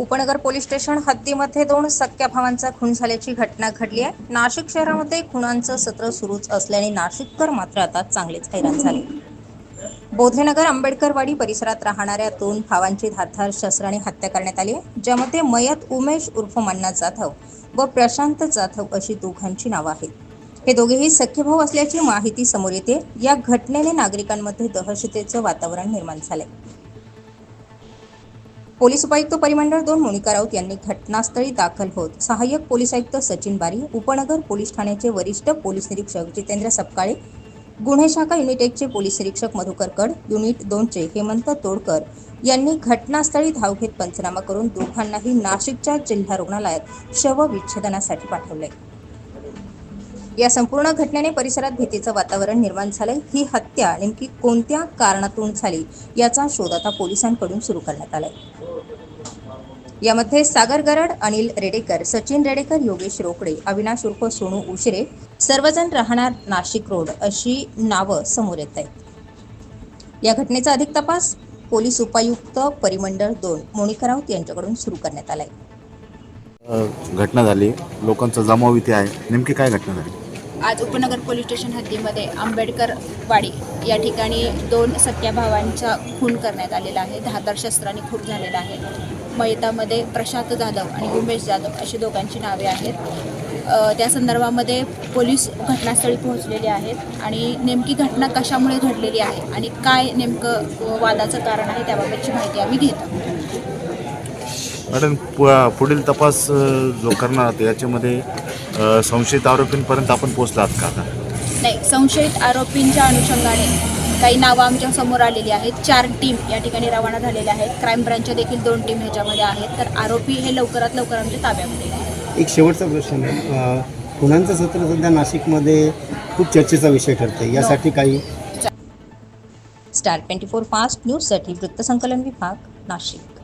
उपनगर police station हद्दीमध्ये दोन सख्या भावांचा खून झाल्याची घटना घडली आहे. नाशिक शहरामध्ये खुनांचं सत्र सुरूच असल्याने नाशिककर मात्र आता चांगलेच हैराण झाले. बोधेनगर आंबेडकरवाडी परिसरात राहणाऱ्या दोन भावांची धारधार शस्त्राने हत्या करण्यात आली आहे ज्यामध्ये मयत उमेश उर्फ मन्ना जाधव व प्रशांत जाधव अशी दोघांची नावं आहेत. हे दोघेही सख्य भाऊ असल्याची माहिती समोर येते. या घटनेने नागरिकांमध्ये दहशतेचं वातावरण निर्माण झालंय. पोलीस उपायुक्त परिमंडळ दोन मोनिका राऊत यांनी घटनास्थळी दाखल होत सहाय्यक पोलीस आयुक्त सचिन बारी उपनगर पोलीस ठाण्याचे वरिष्ठ पोलीस निरीक्षक जितेंद्र सपकाळे गुन्हे शाखा युनिट एकचे पोलीस निरीक्षक मधुकर कड युनिट दोनचे हेमंत तोडकर यांनी घटनास्थळी धाव घेत पंचनामा करून दोघांनाही नाशिकच्या जिल्हा रुग्णालयात शवविच्छेदनासाठी पाठवले. या संपूर्ण घटनेने परिसरात भीतीचं वातावरण निर्माण झालंय. ही हत्या नेमकी कोणत्या कारणातून झाली याचा शोध आता पोलिसांकडून सुरू करण्यात आलाय. यामध्ये सागर गरड अनिल रेडेकर सचिन रेडेकर योगेश रोकडे अविनाश उर्फ सोनू उशिरे सर्वजण राहणार नाशिक रोड अशी नावं समोर येत आहेत. या घटनेचा अधिक तपास पोलीस उपायुक्त परिमंडळ दोन मोनिका राऊत यांच्याकडून सुरू करण्यात आलाय. घटना झाली. लोकांचा जमाव इथे आहे. नेमकी काय घटना झाली? आज उपनगर पोलीस स्टेशन हद्दीमध्ये आंबेडकर वाडी या ठिकाणी दोन सख्या भावांचा खून करण्यात आलेला आहे. धारदार शस्त्राने खून झालेला आहे. मयतामध्ये प्रशांत जाधव आणि उमेश जाधव अशी दोघांची नावे आहेत. त्या संदर्भामध्ये पोलीस घटनास्थळी पोहोचलेले आहेत आणि नेमकी घटना कशामुळे घडलेली आहे आणि काय नेमकं वादाचं कारण आहे त्याबाबतची माहिती आम्ही घेतो. मॅडम पु- पुढील तपास जो करणार आहात याच्यामध्ये संशयित आरोपींपर्यंत आपण पोहोचला आहात का आता? नाही संशयित आरोपींच्या अनुषंगाने काही नावं आमच्यासमोर आलेली आहेत. चार टीम या ठिकाणी रवाना झालेल्या आहेत. क्राईम ब्रांचच्या देखील दोन टीम ह्याच्यामध्ये आहेत. तर आरोपी हे लवकरात लवकर आमच्या ताब्यामध्ये आहेत एक शेवटचा प्रश्न आहे. खुनांचं सत्र सध्या नाशिकमध्ये खूप चर्चेचा विषय ठरतंय. यासाठी काही स्टार ट्वेंटी फोर फास्ट न्यूजसाठी वृत्तसंकलन विभाग नाशिक.